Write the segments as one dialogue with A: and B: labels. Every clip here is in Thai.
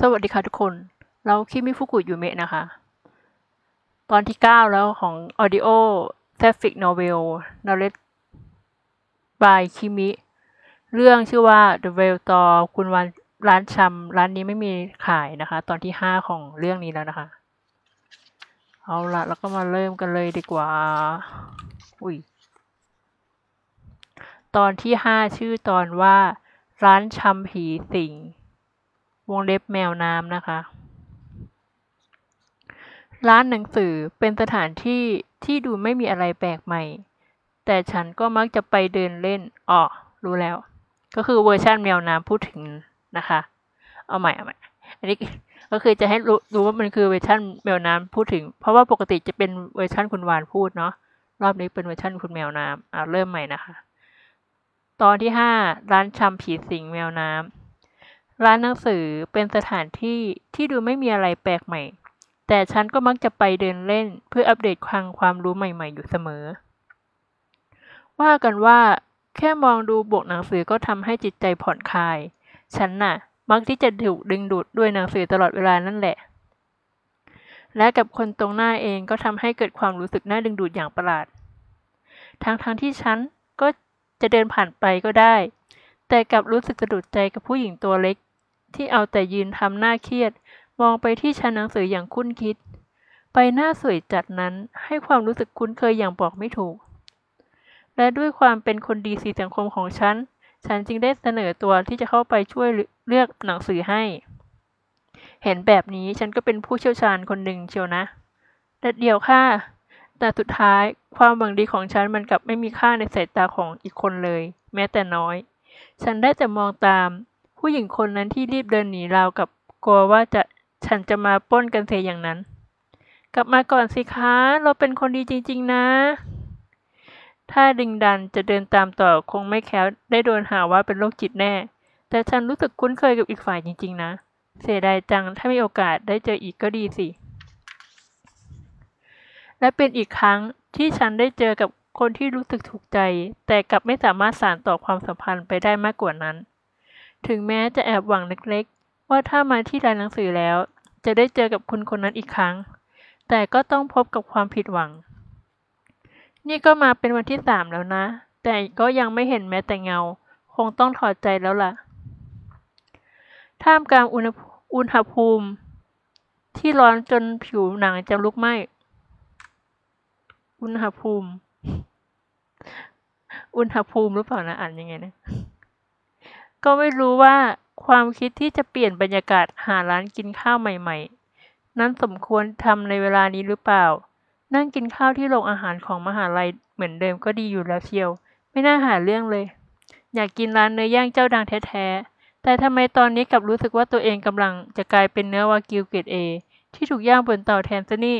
A: สวัสดีค่ะทุกคน เราคิมิฟุกุยูเมะนะคะ ตอนที่ 9 แล้วของ Audio Graphic Novel Narrated by คิมิ เรื่องชื่อว่า The Veil Door คุณวันร้านชำร้านนี้ไม่มีขายนะคะ ตอนที่ 5 ของเรื่องนี้แล้วนะคะ เอาละแล้วก็มาเริ่มกันเลยดีกว่า อุ้ย ตอนที่ 5 ชื่อตอนว่า ร้านชำผีสิง วงเล็บแมวน้ำนะคะ ร้านหนังสือเป็นสถานที่ที่ดูไม่มีอะไรแปลกใหม่ แต่ฉันก็มักจะไปเดินเล่นอ๋อรู้แล้ว ก็คือเวอร์ชันแมวน้ำพูดถึงนะคะ เอาใหม่เอาใหม่อันนี้ก็คือจะให้รู้รู้ว่ามันคือเวอร์ชันแมวน้ำพูดถึง เพราะว่าปกติจะเป็นเวอร์ชันคุณวานพูดเนาะรอบนี้เป็นเวอร์ชันคุณแมวน้ำอ่าเริ่มใหม่นะคะ ตอนที่ห้าร้านชำผีสิงแมวน้ำ ร้านหนังสือเป็นสถานที่ที่ดูไม่มีอะไรแปลกใหม่ แต่ฉันก็มักจะไปเดินเล่นเพื่ออัปเดตความความรู้ใหม่ๆอยู่เสมอ ว่ากันว่า แค่มองดูบกหนังสือก็ทำให้จิตใจผ่อนคลาย ฉันน่ะ มักที่จะถูกดึงดูดด้วยหนังสือตลอดเวลานั่นแหละ และกับคนตรงหน้าเองก็ทำให้เกิดความรู้สึกน่าดึงดูดอย่างประหลาด ทั้งๆทที่ฉันก็จะเดินผ่านไปก็ได้ แต่กลับรู้สึกสะดุดใจกับผู้หญิงตัวเล็ก ที่เอาแต่ยืนทำหน้าเครียด มองไปที่ชั้นหนังสืออย่างคุ้นคิดไปหน้าสวยจัดนั้นให้ความรู้สึกคุ้นเคยอย่างบอกไม่ถูก และด้วยความเป็นคนดีสีสังคมของฉัน ฉันจึงได้เสนอตัวที่จะเข้าไปช่วยเลือกหนังสือให้ เห็นแบบนี้ฉันก็เป็นผู้เชี่ยวชาญคนหนึ่งเชียวนะแต่เดียวค่ะ แต่สุดท้ายความหวังดีของฉันมันกลับไม่มีค่าในสายตาของอีกคนเลย แม้แต่น้อย ฉันได้แต่มองตาม ผู้หญิงคนนั้นที่รีบเดินหนีราวกับกลัวว่าจะฉันจะมาปล้นกันเสียอย่างนั้น กลับมาก่อนสิคะ เราเป็นคนดีจริง ๆ นะ ถ้าดึงดันจะเดินตามต่อคงไม่แคล้วได้โดนหาว่าเป็นโรคจิตแน่ แต่ฉันรู้สึกคุ้นเคยกับอีกฝ่ายจริง ๆ นะ เสียดายจังถ้ามีโอกาสได้เจออีกก็ดีสิ และเป็นอีกครั้งที่ฉันได้เจอกับ คนที่รู้สึกถูกใจ แต่กลับไม่สามารถสานต่อความสัมพันธ์ไปได้มากกว่านั้น ถึงแม้จะแอบหวังเล็กๆ ว่าถ้ามาที่ร้านหนังสือแล้ว จะได้เจอกับคุณคนนั้นอีกครั้ง แต่ก็ต้องพบกับความผิดหวัง นี่ก็มาเป็นวันที่สามแล้วนะ แต่ก็ยังไม่เห็นแม้แต่เงา คงต้องถอดใจแล้วล่ะ ท่ามกลางอุณหภูอุณหภูมิ ที่ร้อนจนผิวหนังจะลุกไหม้อุณหภูมิ อุณหภูมิหรือเปล่านะอ่านยังไงนะ ก็ไม่รู้ว่าความคิดที่จะเปลี่ยนบรรยากาศหาร้านกินข้าวใหม่ๆ นั้นสมควรทำในเวลานี้หรือเปล่า นั่งกินข้าวที่โรงอาหารของมหาลัยเหมือนเดิมก็ดีอยู่แล้วเชียว ไม่น่าหาเรื่องเลย อยากกินร้านเนื้อย่างเจ้าดังแท้ๆ แต่ทำไมตอนนี้กลับรู้สึกว่าตัวเองกำลังจะกลายเป็นเนื้อวากิวเกรดเอที่ถูกย่างบนเตาแทนซะนี่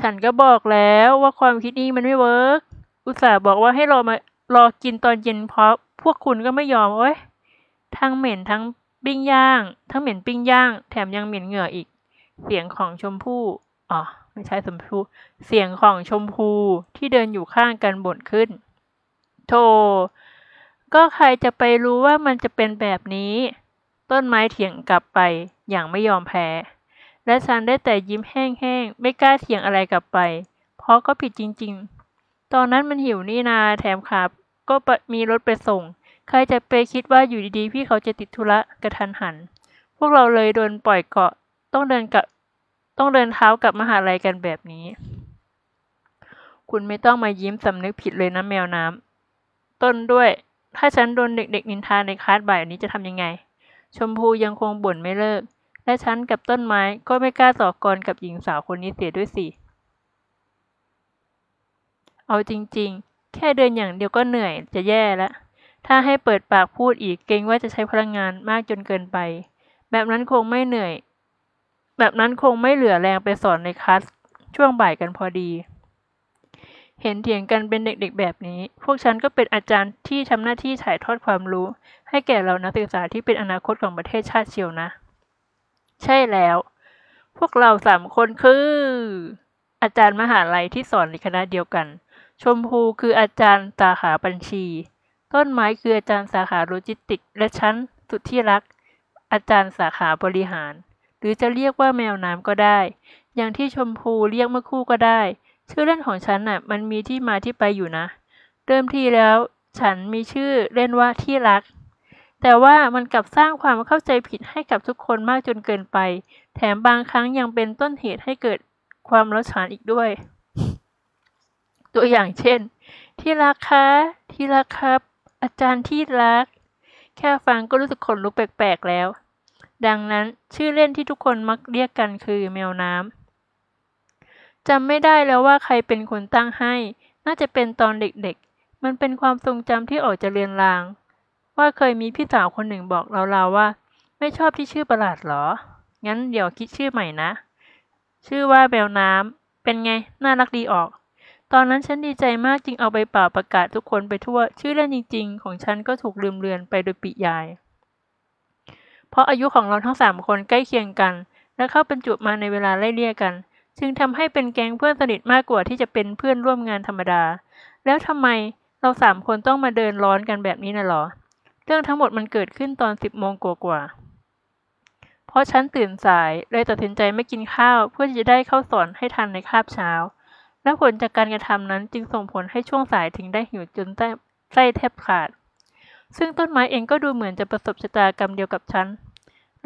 A: ฉันก็บอกแล้วว่าความคิดนี้มันไม่เวิร์ก อุตส่าห์บอกว่าให้รอมารอกินตอนเย็นเพราะพวกคุณก็ไม่ยอมเว้ยทั้งเหม็นทั้งปิ้งย่าง ทั้งเหม็นปิ้งย่าง แถมยังเหม็นเหงื่ออีก เสียงของชมพู่อ๋อไม่ใช่ชมพู่เสียงของชมพูที่เดินอยู่ข้างกันบ่นขึ้น โธ่ก็ใครจะไปรู้ว่ามันจะเป็นแบบนี้ ต้นไม้เถียงกลับไปอย่างไม่ยอมแพ้ และฉันได้แต่ยิ้มแห้งๆ ไม่กล้าเถียงอะไรกลับไป เพราะก็ผิดจริง ๆ ตอนนั้นมันหิวนี่นาแถมขับก็มีรถไปส่ง ใครจะไปคิดว่าอยู่ดีๆ พี่เขาจะติดธุระกระทันหัน พวกเราเลยโดนปล่อยเกาะต้องเดินกับต้องเดินเท้ากลับมหาลัยกันแบบนี้ คุณไม่ต้องมายิ้มสำนึกผิดเลยนะแมวน้ำต้นด้วย ถ้าฉันโดนเด็กๆ นินทาในคลาสบ่ายนี้จะทำยังไง ชมพูยังคงบ่นไม่เลิก และฉันกับต้นไม้ก็ไม่กล้าต่อกรกับหญิงสาวคนนี้เสียด้วยสิ เอาจริงๆ แค่เดินอย่างเดียวก็เหนื่อยจะแย่แล้ว ถ้าให้เปิดปากพูดอีกเกรงว่าจะใช้พลังงานมากจนเกินไป แบบนั้นคงไม่เหนื่อย แบบนั้นคงไม่เหลือแรงไปสอนในคลาสช่วงบ่ายกันพอดี เห็นเถียงกันเป็นเด็กๆแบบนี้ พวกฉันก็เป็นอาจารย์ที่ทำหน้าที่ถ่ายทอดความรู้ ให้แก่เรานักศึกษาที่เป็นอนาคตของประเทศชาติเชียวนะ ใช่แล้ว พวกเราสามคนคือ อาจารย์มหาลัยที่สอนในคณะเดียวกัน ชมพูคืออาจารย์สาขาบัญชี ต้นไม้คืออาจารย์สาขาโลจิสติก และฉันสุดที่รัก อาจารย์สาขาบริหาร หรือจะเรียกว่าแมวน้ำก็ได้ อย่างที่ชมพูเรียกเมื่อคู่ก็ได้ ชื่อเล่นของฉันน่ะมันมีที่มาที่ไปอยู่นะ เดิมทีแล้วฉันมีชื่อเล่นว่าที่รัก แต่ว่ามันกลับสร้างความเข้าใจผิดให้กับทุกคนมากจนเกินไป แถมบางครั้งยังเป็นต้นเหตุให้เกิดความร้าวฉานอีกด้วย ตัวอย่างเช่น ที่รักคะที่รักครับ อาจารย์ที่รัก แค่ฟังก็รู้สึกขนลุกแปลกๆแล้ว ดังนั้นชื่อเล่นที่ทุกคนมักเรียกกันคือแมวน้ำจำไม่ได้แล้วว่าใครเป็นคนตั้งให้ น่าจะเป็นตอนเด็กๆ มันเป็นความทรงจำที่ออกจะเลือนลาง ว่าเคยมีพี่สาวคนหนึ่งบอกเราๆว่า ไม่ชอบที่ชื่อประหลาดหรอ งั้นเดี๋ยวคิดชื่อใหม่นะ ชื่อว่าแมวน้ำเป็นไง น่ารักดีออก ตอนนั้นฉันดีใจมากจึงเอาไปเป่าประกาศทุกคนไปทั่ว ชื่อเล่นจริง ๆ ของฉันก็ถูกลืมเลือนไปโดยปิยาย เพราะอายุของเราทั้งสามคนใกล้เคียงกัน และเข้าบรรจุมาในเวลาไล่เลี่ยกัน จึงทำให้เป็นแก๊งเพื่อนสนิทมากกว่าที่จะเป็นเพื่อนร่วมงานธรรมดา แล้วทำไมเราสามคนต้องมาเดินร้อนกันแบบนี้น่ะหรอ เรื่องทั้งหมดมันเกิดขึ้นตอนสิบโมงกว่าๆเพราะฉันตื่นสายเลยตัดสินใจไม่กินข้าวเพื่อที่จะได้เข้าสอนให้ทันในคาบเช้า และผลจากการกระทำนั้นจึงส่งผลให้ช่วงสายถึงได้หิวจนไส้แทบขาด ซึ่งต้นไม้เองก็ดูเหมือนจะประสบชะตากรรมเดียวกับฉัน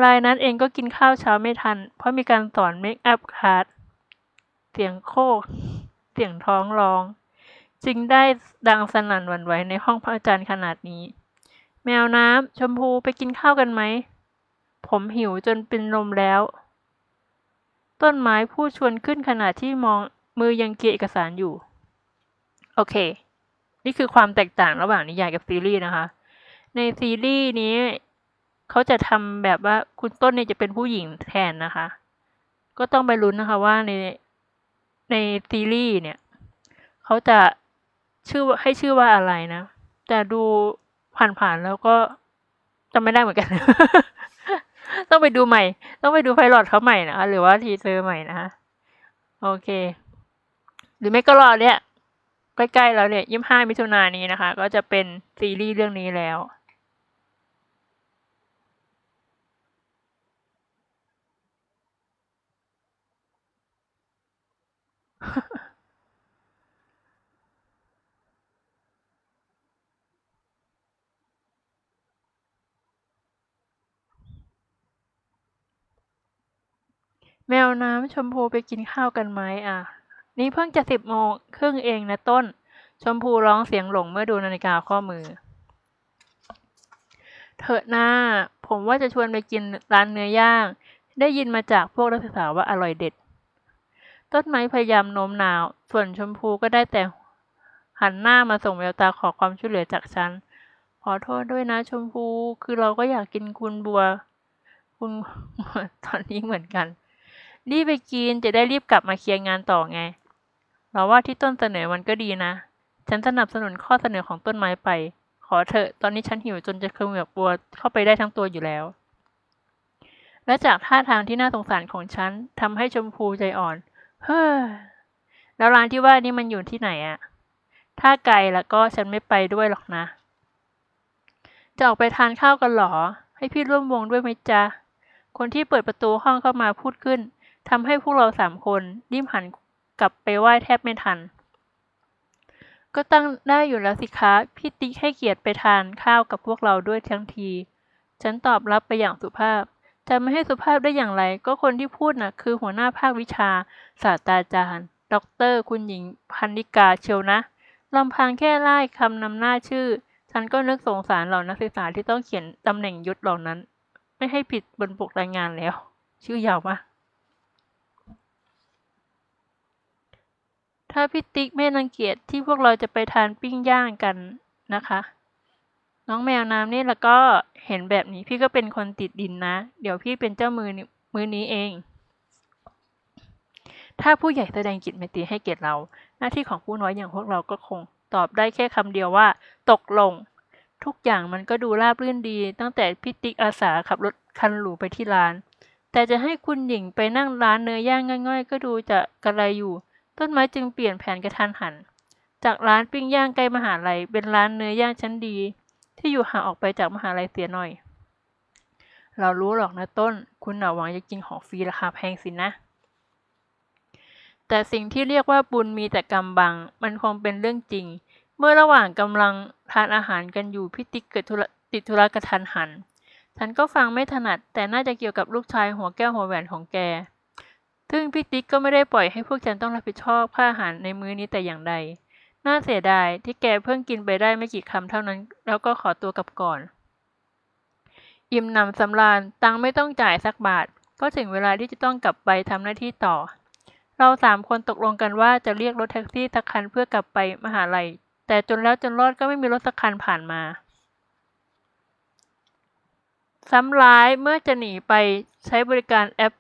A: รายนั้นเองก็กินข้าวเช้าไม่ทัน เพราะมีการสอนเมคอัพคลาสเสียงโคก เสียงท้องร้อง จึงได้ดังสนั่นหวั่นไหวในห้องพระอาจารย์ขนาดนี้ แมวน้ำชมพูไปกินข้าวกันไหม ผมหิวจนเป็นลมแล้ว ต้นไม้พูดชวนขึ้นขณะที่มอง มือยังเกียเอกสารอยู่ โอเค นี่คือความแตกต่างระหว่างนิยายกับซีรีส์นะคะ ในซีรีส์นี้เขาจะทำแบบว่าคุณต้นเนี่ยจะเป็นผู้หญิงแทนนะคะ ก็ต้องไปลุ้นนะคะว่าในในซีรีส์เนี่ยเขาจะชื่อให้ชื่อว่าอะไรนะแต่ดูผ่านๆแล้วก็จำไม่ได้เหมือนกัน ต้องไปดูใหม่ ต้องไปดูไพลอตเขาใหม่นะคะหรือว่าทีเซอร์ใหม่นะคะโอเค หรือไม่ก็รอเนี่ยใกล้ๆแล้วเนี่ยยี่ห้ามิถุนายนนี้นะคะ ก็จะเป็นซีรีส์เรื่องนี้แล้วแมวน้ำชมพูไปกินข้าวกันไหมอะ นี่เพิ่งจะสิบโมงครึ่งเองนะต้น ชมพูร้องเสียงหลงเมื่อดูนาฬิกาข้อมือ เถอะหน้า ผมว่าจะชวนไปกินร้านเนื้อย่าง ได้ยินมาจากพวกนักศึกษาว่าอร่อยเด็ด ต้นไม้พยายามโน้มน้าว ส่วนชมพูก็ได้แต่หันหน้ามาส่งแววตาขอความช่วยเหลือจากฉัน ขอโทษด้วยนะชมพู คือเราก็อยากกินคุณบัว คุณตอนนี้เหมือนกัน รีบไปกินจะได้รีบกลับมาเคลียร์งานต่อไง เราว่าที่ต้นเสนอมันก็ดีนะ ฉันสนับสนุนข้อเสนอของต้นไม้ไป ขอเถอะ ตอนนี้ฉันหิวจนจะเขมือบบัวเข้าไปได้ทั้งตัวอยู่แล้ว และจากท่าทางที่น่าสงสารของฉันทำให้ชมพูใจอ่อน เฮ้อ แล้วร้านที่ว่านี่มันอยู่ที่ไหนอะถ้าไกลแล้วก็ฉันไม่ไปด้วยหรอกนะ จะออกไปทานข้าวกันหรอ ให้พี่ร่วมวงด้วยไหมจ๊ะ คนที่เปิดประตูห้องเข้ามาพูดขึ้นทำให้พวกเราสามคนรีบหัน กลับไปไหว้แทบไม่ทัน ก็ตั้งได้อยู่แล้วสิคะพี่ติ๊กให้เกียรติไปทานข้าวกับพวกเราด้วยทั้งที ฉันตอบรับไปอย่างสุภาพจะไม่ให้สุภาพได้อย่างไร ก็คนที่พูดน่ะคือหัวหน้าภาควิชา ศาสตราจารย์ ดร คุณหญิงพันนิกาเชียวนะลำพังแค่ไล่คำนำหน้าชื่อ ฉันก็นึกสงสารเหล่านักศึกษาที่ต้องเขียนตำแหน่งยศเหล่านั้น ไม่ให้ผิดบนปกรายงานแล้ว ชื่อยาวมาก ถ้าพี่ติ๊กไม่รังเกียจที่พวกเราจะไปทานปิ้งย่างกันนะคะ น้องแมวน้ำนี่แล้วก็เห็นแบบนี้พี่ก็เป็นคนติดดินนะ เดี๋ยวพี่เป็นเจ้ามือมือนี้เอง ถ้าผู้ใหญ่แสดงจิตเมตรีให้เกียรติเรา หน้าที่ของผู้น้อยอย่างพวกเราก็คงตอบได้แค่คำเดียวว่า ตกลง ทุกอย่างมันก็ดูราบรื่นดี ตั้งแต่พี่ติ๊กอาสาขับรถคันหรูไปที่ร้าน แต่จะให้คุณหญิงไปนั่งร้านเนื้อย่างง่อยๆ ก็ดูจะกระไรอยู่ ต้นไม้จึงเปลี่ยนแผนกระทันหัน จากร้านปิ้งย่างใกล้มหาลัยเป็นร้านเนื้อย่างชั้นดี ที่อยู่ห่างออกไปจากมหาลัยเสียหน่อย เรารู้หรอกนะต้น คุณหน่าหวังจะกินของฟรีราคาแพงสินะ แต่สิ่งที่เรียกว่าบุญมีแต่กำบัง มันคงเป็นเรื่องจริง เมื่อระหว่างกำลังทานอาหารกันอยู่พี่ติ๊กเกิดติดธุระกระทันหัน ฉันก็ฟังไม่ถนัด แต่น่าจะเกี่ยวกับลูกชายหัวแก้วหัวแหวนของแก ซึ่งพี่ติ๊กก็ไม่ได้ปล่อยให้พวกฉันต้องรับผิดชอบค่าอาหารในมื้อนี้แต่อย่างใด น่าเสียดายที่แกเพิ่งกินไปได้ไม่กี่คำเท่านั้น แล้วก็ขอตัวกลับก่อน อิ่มหนำสำราญตังไม่ต้องจ่ายสักบาท ก็ถึงเวลาที่จะต้องกลับไปทำหน้าที่ต่อ เราสามคนตกลงกันว่าจะเรียกรถแท็กซี่สักคันเพื่อกลับไปมหาลัย แต่จนแล้วจนรอดก็ไม่มีรถสักคันผ่านมาซ้ำร้ายเมื่อจะหนีไปใช้บริการแอป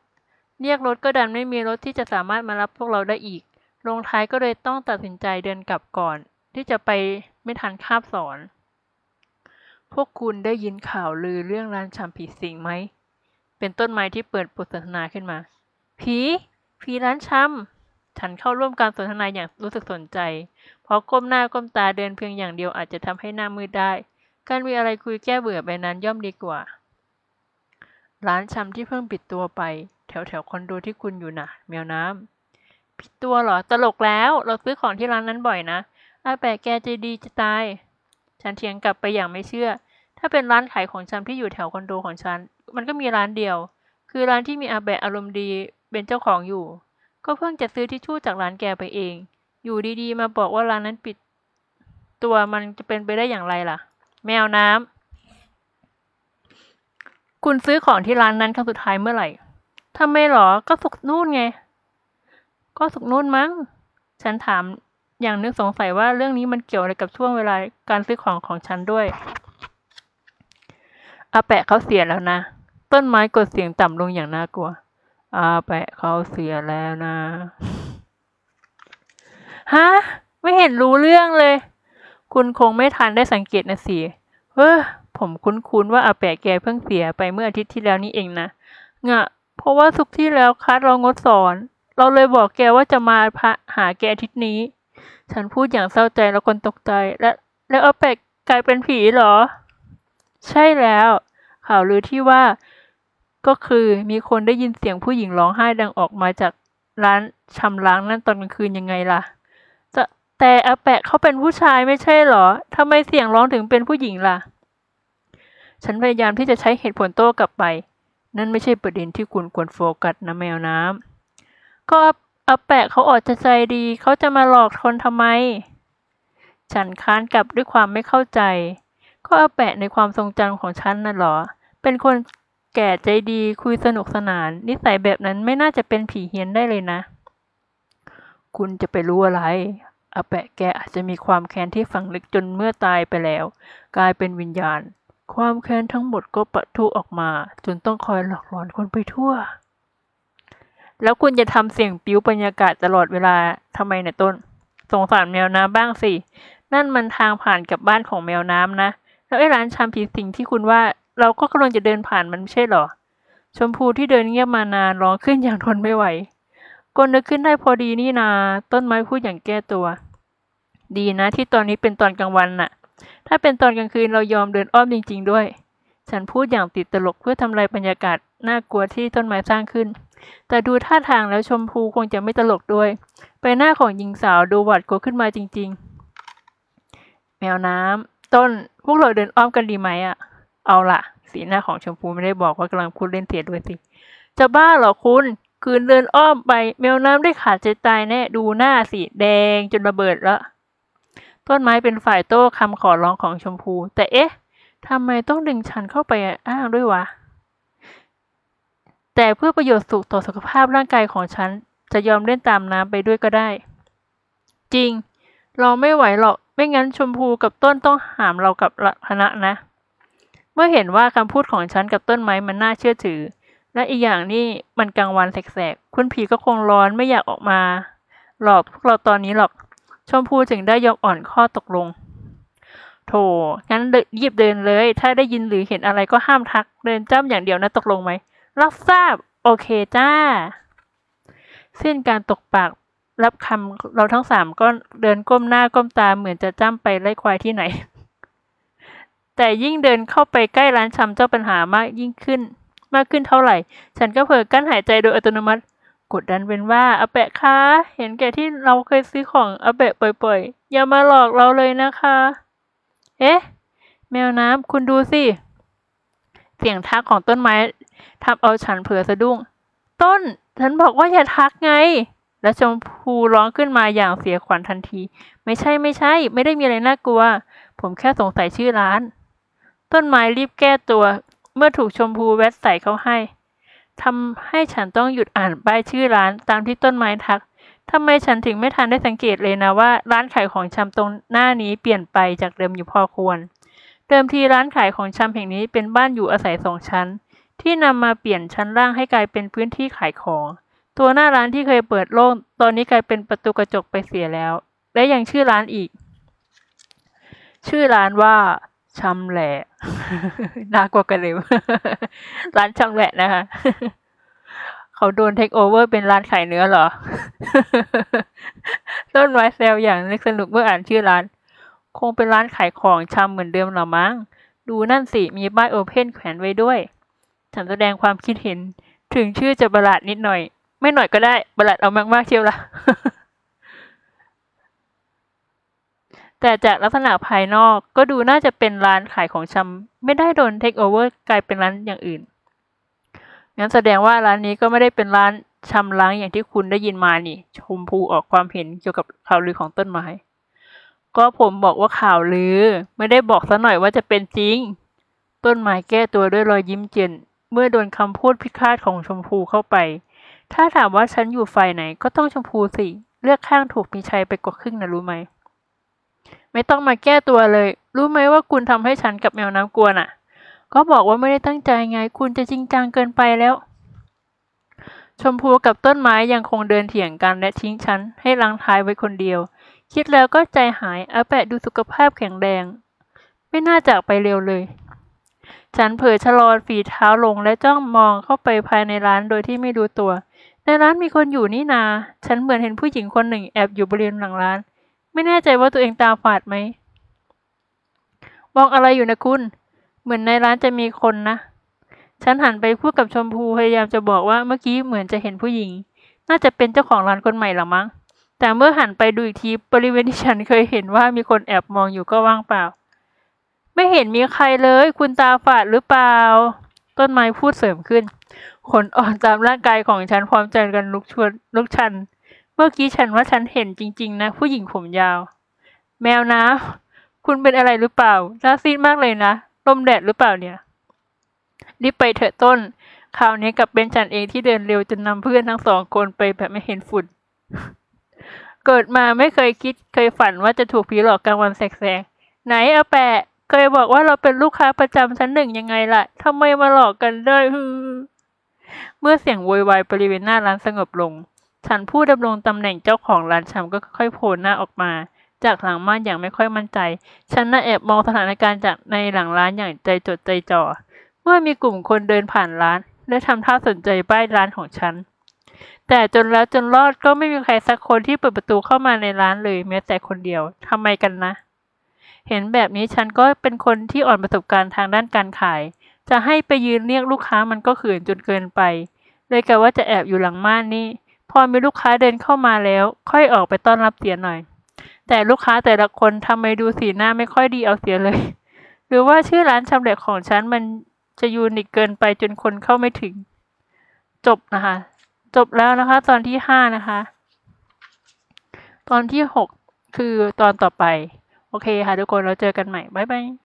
A: เรียกรถก็ดันไม่มีรถที่จะสามารถมารับพวกเราได้อีก ลงท้ายก็เลยต้องตัดสินใจเดินกลับก่อน ที่จะไปไม่ทันคาบสอน พวกคุณได้ยินข่าวลือเรื่องร้านชำผีสิงไหม เป็นต้นไม้ที่เปิดบทสนทนาขึ้นมา ผี ผีร้านชำฉันเข้าร่วมการสนทนาอย่างรู้สึกสนใจ เพราะก้มหน้าก้มตาเดินเพียงอย่างเดียวอาจจะทำให้หน้ามืดได้ การมีอะไรคุยแก้เบื่อไปนั้นย่อมดีกว่า ร้านชำที่เพิ่งปิดตัวไป แถวแถวคอนโดที่คุณอยู่น่ะ แมวน้ำผิดตัวเหรอ ตลกแล้ว เราซื้อของที่ร้านนั้นบ่อยนะอาแปะแกใจดีจะตาย ฉันเถียงกลับไปอย่างไม่เชื่อ ถ้าเป็นร้านขายของชำที่อยู่แถวคอนโดของฉัน มันก็มีร้านเดียว คือร้านที่มีอาแบะอารมณ์ดีเป็นเจ้าของอยู่ ก็เพิ่งจะซื้อทิชชู่จากร้านแกไปเอง อยู่ดีๆ มาบอกว่าร้านนั้นปิด ตัวมันจะเป็นไปได้อย่างไรล่ะ แมวน้ำ คุณซื้อของที่ร้านนั้นครั้งสุดท้ายเมื่อไหร่ทำไมหรอ ก็สุกนู่นไง ก็สุกนู่นมั้ง ฉันถามอย่างนึกสงสัยว่าเรื่องนี้มันเกี่ยวอะไรกับช่วงเวลาการซื้อของของฉันด้วย อาแปะเขาเสียแล้วนะ ต้นไม้กดเสียงต่ำลงอย่างน่ากลัว อาแปะเขาเสียแล้วนะ ฮะ ไม่เห็นรู้เรื่องเลย คุณคงไม่ทันได้สังเกตนะสิ เฮ้อ ผมคุ้นๆว่าอาแปะแกเพิ่งเสียไปเมื่ออาทิตย์ที่แล้วนี่เองนะงะเพราะว่าสุกที่แล้วคัดเรางดสอน เราเลยบอกแกว่าจะมาพะหาแกอาทิตย์นี้ ฉันพูดอย่างเศร้าใจแล้วคนตกใจ และแล้วอาแปะกลายเป็นผีเหรอ ใช่แล้ว ข่าวลือที่ว่า ก็คือมีคนได้ยินเสียงผู้หญิงร้องไห้ดังออกมาจากร้านชำล้างนั่นตอนกลางคืนยังไงล่ะจะแต่อาแปะเขาเป็นผู้ชายไม่ใช่เหรอทำไมเสียงร้องถึงเป็นผู้หญิงล่ะ ฉันพยายามที่จะใช้เหตุผลโต้กลับไป นั่นไม่ใช่ประเด็นที่คุณควรโฟกัสนะแมวน้ำก็อาแปะเขาออกจะใจดีเขาจะมาหลอกคนทำไม ฉันค้านกลับด้วยความไม่เข้าใจ ก็อาแปะในความทรงจำของฉันน่ะหรอ เป็นคนแก่ใจดีคุยสนุกสนาน นิสัยแบบนั้นไม่น่าจะเป็นผีเฮี้ยนได้เลยนะ คุณจะไปรู้อะไรอาแปะแกอาจจะมีความแค้นที่ฝังลึกจนเมื่อตายไปแล้ว กลายเป็นวิญญาณ ความแค้นทั้งหมดก็ปะทุออกมา จนต้องคอยหลอกหลอนคนไปทั่ว แล้วคุณจะทำเสียงปิ้วบรรยากาศตลอดเวลาทำไมเนี่ยต้น สงสารแมวน้ำบ้างสิ นั่นมันทางผ่านกับบ้านของแมวน้ำนะ แล้วไอ้ร้านชามผีสิงที่คุณว่า เราก็กำลังจะเดินผ่านมันไม่ใช่หรอ ชมพูที่เดินเงียบมานานร้องขึ้นอย่างทนไม่ไหวก็นึกขึ้นได้พอดีนี่นา ต้นไม้พูดอย่างแก้ตัว ดีนะที่ตอนนี้เป็นตอนกลางวันน่ะ ถ้าเป็นตอนกลางคืนเรายอมเดินอ้อมจริง ๆ ด้วย ฉันพูดอย่างติดตลกเพื่อทำลายบรรยากาศน่ากลัวที่ต้นไม้สร้างขึ้น แต่ดูท่าทางแล้วชมพูคงจะไม่ตลกด้วย ใบหน้าของหญิงสาวดูหวาดกลัวขึ้นมาจริง ๆ แมวน้ำต้นพวกเราเดินอ้อมกันดีไหมอะเอาล่ะ สีหน้าของชมพูไม่ได้บอกว่ากำลังพูดเล่นเสียด้วยสิ จะบ้าเหรอคุณ คืนเดินอ้อมไปแมวน้ำได้ขาดใจตายแน่ดูหน้าสิแดงจนระเบิดละ ต้นไม้เป็นฝ่ายโต้คำขอร้องของชมพู แต่เอ๊ะทำไมต้องดึงฉันเข้าไปอ้างด้วยวะ แต่เพื่อประโยชน์สุขต่อสุขภาพร่างกายของฉัน จะยอมเล่นตามน้ำไปด้วยก็ได้ จริง เราไม่ไหวหรอก ไม่งั้นชมพูกับต้นต้องหามเรากับคณะนะ เมื่อเห็นว่าคำพูดของฉันกับต้นไม้มันน่าเชื่อถือ และอีกอย่างนี่มันกลางวันแสกๆ คุณผีก็คงร้อนไม่อยากออกมา หลอกพวกเราตอนนี้หรอก ชมพูจึงได้ยอมอ่อนข้อตกลง โถ งั้นเดินรีบเดินเลย ถ้าได้ยินหรือเห็นอะไรก็ห้ามทัก เดินจ้ำอย่างเดียวนะตกลงไหม รับทราบ โอเคจ้า สิ้นการตกปากรับคำเราทั้งสามก็เดินก้มหน้าก้มตาเหมือนจะจ้ำไปไล่ควายที่ไหน แต่ยิ่งเดินเข้าไปใกล้ร้านชำเจ้าปัญหามากยิ่งขึ้น มากขึ้นเท่าไหร่ ฉันก็เผลอกั้นหายใจโดยอัตโนมัติ กดดันเป็นว่าอาแปะคะ เห็นแก่ที่เราเคยซื้อของอาแปะบ่อยๆ อย่ามาหลอกเราเลยนะคะ เอ๊ะ แมวน้ำคุณดูสิ เสียงทักของต้นไม้ทำเอาฉันเผลอสะดุ้ง ต้น ฉันบอกว่าอย่าทักไง และชมพูร้องขึ้นมาอย่างเสียขวัญทันที ไม่ใช่ไม่ใช่ ไม่ได้มีอะไรน่ากลัว ผมแค่สงสัยชื่อร้าน ต้นไม้รีบแก้ตัว เมื่อถูกชมพูแวดใส่เขาให้ ทำให้ฉันต้องหยุดอ่านป้ายชื่อร้านตามที่ต้นไม้ทักทำไมฉันถึงไม่ทันได้สังเกตเลยนะว่า ร้านขายของชำตรงหน้านี้เปลี่ยนไปจากเดิมอยู่พอควร เดิมทีร้านขายของชำแห่งนี้เป็นบ้านอยู่อาศัยสองชั้น ที่นำมาเปลี่ยนชั้นล่างให้กลายเป็นพื้นที่ขายของ ตัวหน้าร้านที่เคยเปิดโล่งตอนนี้กลายเป็นประตูกระจกไปเสียแล้ว และยังชื่อร้านอีก ชื่อร้านว่า ชำแหละน่ากลัวกันเลยร้านชำแหละนะคะ เขาโดนเทคโอเวอร์เป็นร้านขายเนื้อเหรอ ต้นไม้แซวอย่างนึกสนุกเมื่ออ่านชื่อร้าน คงเป็นร้านขายของชำเหมือนเดิมหรอมั้ง ดูนั่นสิ มีป้ายโอเพนแขวนไว้ด้วย ฉันแสดงความคิดเห็น ถึงชื่อจะประหลาดนิดหน่อย ไม่หน่อยก็ได้ประหลาดเอามากๆเชียวละ แต่จากลักษณะภายนอกก็ดูน่าจะเป็นร้านขายของชำไม่ได้โดนเทคโอเวอร์กลายเป็นร้านอย่างอื่น งั้นแสดงว่าร้านนี้ก็ไม่ได้เป็นร้านชำล้างอย่างที่คุณได้ยินมานี่ ชมพูออกความเห็นเกี่ยวกับข่าวลือของต้นไม้ ก็ผมบอกว่าข่าวลือ ไม่ได้บอกซะหน่อยว่าจะเป็นจริง ต้นไม้แก้ตัวด้วยรอยยิ้มเจียนเมื่อโดนคำพูดพิฆาตของชมพูเข้าไป ถ้าถามว่าฉันอยู่ฝ่ายไหนก็ต้องชมพูสิ เลือกข้างถูกมีชัยไปกว่าครึ่งนะรู้ไหม ไม่ต้องมาแก้ตัวเลย รู้ไหมว่าคุณทำให้ฉันกับแมวน้ำกลัวน่ะ ก็บอกว่าไม่ได้ตั้งใจไง คุณจะจริงจังเกินไปแล้ว ชมพูกับต้นไม้ยังคงเดินเถียงกันและทิ้งฉันให้ลังท้ายไว้คนเดียว คิดแล้วก็ใจหายอาแปะดูสุขภาพแข็งแรง ไม่น่าจากไปเร็วเลย ฉันเผลอชะลอฝีเท้าลงและจ้องมองเข้าไปภายในร้านโดยที่ไม่รู้ตัวในร้านมีคนอยู่นี่นา ฉันเหมือนเห็นผู้หญิงคนหนึ่งแอบอยู่บริเวณหลังร้าน ไม่แน่ใจว่าตัวเองตาฝาดไหมมองอะไรอยู่นะคุณ เหมือนในร้านจะมีคนนะ ฉันหันไปพูดกับชมพูพยายามจะบอกว่าเมื่อกี้เหมือนจะเห็นผู้หญิง น่าจะเป็นเจ้าของร้านคนใหม่หรอมั้ง แต่เมื่อหันไปดูอีกทีบริเวณที่ฉันเคยเห็นว่ามีคนแอบมองอยู่ก็ว่างเปล่า ไม่เห็นมีใครเลย คุณตาฝาดหรือเปล่า ต้นไม้พูดเสริมขึ้นขนอ่อนตามร่างกายของฉันพร้อมใจกันลุกชวนลุกชัน เมื่อกี้ฉันว่าฉันเห็นจริง ๆ นะ ผู้หญิงผมยาว แมวนะ คุณเป็นอะไรหรือเปล่าหน้าซีดมากเลยนะลมแดดหรือเปล่าเนี่ย รีบไปเถอะต้น คราวนี้กลับเป็นฉันเองที่เดินเร็วจนนำเพื่อนทั้งสองคนไปแบบไม่เห็นฝุ่น เกิดมาไม่เคยคิดเคยฝันว่าจะถูกผีหลอกกลางวันแสกๆ ไหนอาแปะ เคยบอกว่าเราเป็นลูกค้าประจำชั้นหนึ่งยังไงล่ะทำไมมาหลอกกันด้วยเมื่อเสียงโวยวายบริเวณหน้าร้านสงบลง ฉันผู้ดำรงตำแหน่งเจ้าของร้านชำก็ค่อยๆโผล่หน้าออกมา จากหลังม่านอย่างไม่ค่อยมั่นใจ ฉันน่ะแอบมองสถานการณ์จากในหลังร้านอย่างใจจดใจจ่อ เมื่อมีกลุ่มคนเดินผ่านร้าน และทำท่าสนใจป้ายร้านของฉัน แต่จนแล้วจนรอดก็ไม่มีใครสักคนที่เปิดประตูเข้ามาในร้านเลยแม้แต่คนเดียวทำไมกันนะ เห็นแบบนี้ฉันก็เป็นคนที่อ่อนประสบการณ์ทางด้านการขาย จะให้ไปยืนเรียกลูกค้ามันก็ขืนจนเกินไป เลยกะว่าจะแอบอยู่หลังม่านนี่ พอมีลูกค้าเดินเข้ามาแล้ว ค่อยออกไปต้อนรับเสียหน่อย แต่ลูกค้าแต่ละคนทำไมดูสีหน้าไม่ค่อยดีเอาเสียเลย หรือว่าชื่อร้านชำเร็จของฉันมันจะยูนิคเกินไปจนคนเข้าไม่ถึง จบนะคะ จบแล้วนะคะ ตอนที่ห้านะคะ ตอนที่หกคือตอนต่อไป โอเคค่ะทุกคนเราเจอกันใหม่ บ๊ายบาย